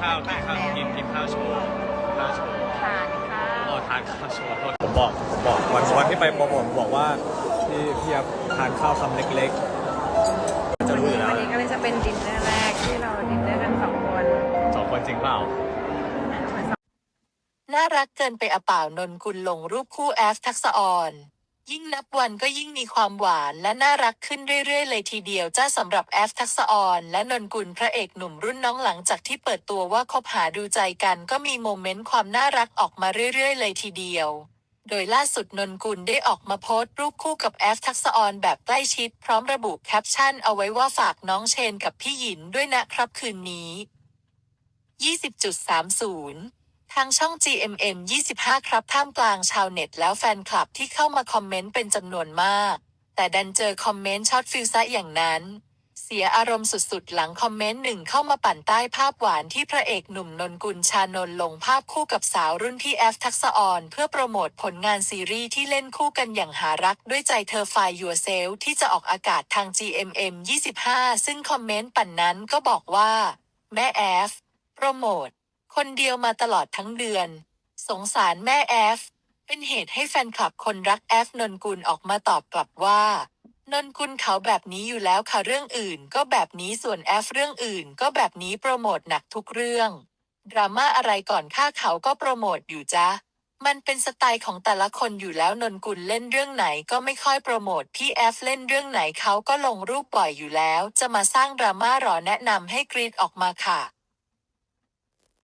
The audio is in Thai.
ข้าวกินข้าวกินกินข้าวโชว์ข้าวโชว์ทานข้าวอ๋อทานข้าวโชว์โทษผมบอกผมบอกวันวันที่ไปโปรโมทผมบอกว่าพี่พี่ครับทานข้าวคำเล็กๆ จะรู้อยู่แล้ววันนี้ก็เลยจะเป็นดินเนอร์แรกที่เราดินเนอร์กันสองคนสองคนจริงเปล่าน่ารักเกินไปอะเป่านนกุลลงรูปคู่แอฟทักษะออน ยิ่งนับวันก็ยิ่งมีความหวานและน่ารักขึ้นเรื่อยๆ เลยทีเดียวจ้าสำหรับแอฟทักษะออนและนนกุลพระเอกหนุ่มรุ่นน้องหลังจากที่เปิดตัวว่าคบหาดูใจกันก็มีโมเมนต์ความน่ารักออกมาเรื่อยๆ เลยทีเดียวโดยล่าสุดนนกุลได้ออกมาโพสต์รูปคู่กับแอฟทักษะออนแบบใกล้ชิด พร้อมระบุแคปชั่นเอาไว้ว่าฝากน้องเชนกับพี่หยินด้วยนะครับคืนนี้ 20.30 ทางช่อง GMM 25 ครับ ท่ามกลางชาวเน็ตแล้วแฟนคลับที่เข้ามาคอมเมนต์เป็นจำนวนมาก แต่ดันเจอคอมเมนต์ช็อตฟิลซะอย่างนั้น เสียอารมณ์สุดๆ หลังคอมเมนต์หนึ่งเข้ามาปั่นใต้ภาพหวานที่พระเอกหนุ่มนนกุลชานนลงภาพคู่กับสาวรุ่นพี่แอฟทักษะออน เพื่อโปรโมทผลงานซีรีส์ที่เล่นคู่กันอย่างหารักด้วยใจเธอไฟยัวเซลที่จะออกอากาศทาง GMM 25 ซึ่งคอมเมนต์ปั่นนั้นก็บอกว่า แม่แอฟโปรโมท คนเดียวมาตลอดทั้งเดือน สงสารแม่แอฟ เป็นเหตุให้แฟนคลับคนรักแอฟนนกุลออกมาตอบกลับว่า นนกุลเขาแบบนี้อยู่แล้วค่ะเรื่องอื่น ก็แบบนี้ส่วนแอฟเรื่องอื่น ก็แบบนี้โปรโมทหนักทุกเรื่อง ดราม่าอะไรก่อนค่าเขาก็โปรโมทอยู่จ้ะมันเป็นสไตล์ของแต่ละคนอยู่แล้วนนกุลเล่นเรื่องไหนก็ไม่ค่อยโปรโมทพี่แอฟเล่นเรื่องไหนเขาก็ลงรูปบ่อยอยู่แล้ว จะมาสร้างดราม่าหรอแนะนำให้กรีดออกมาค่ะ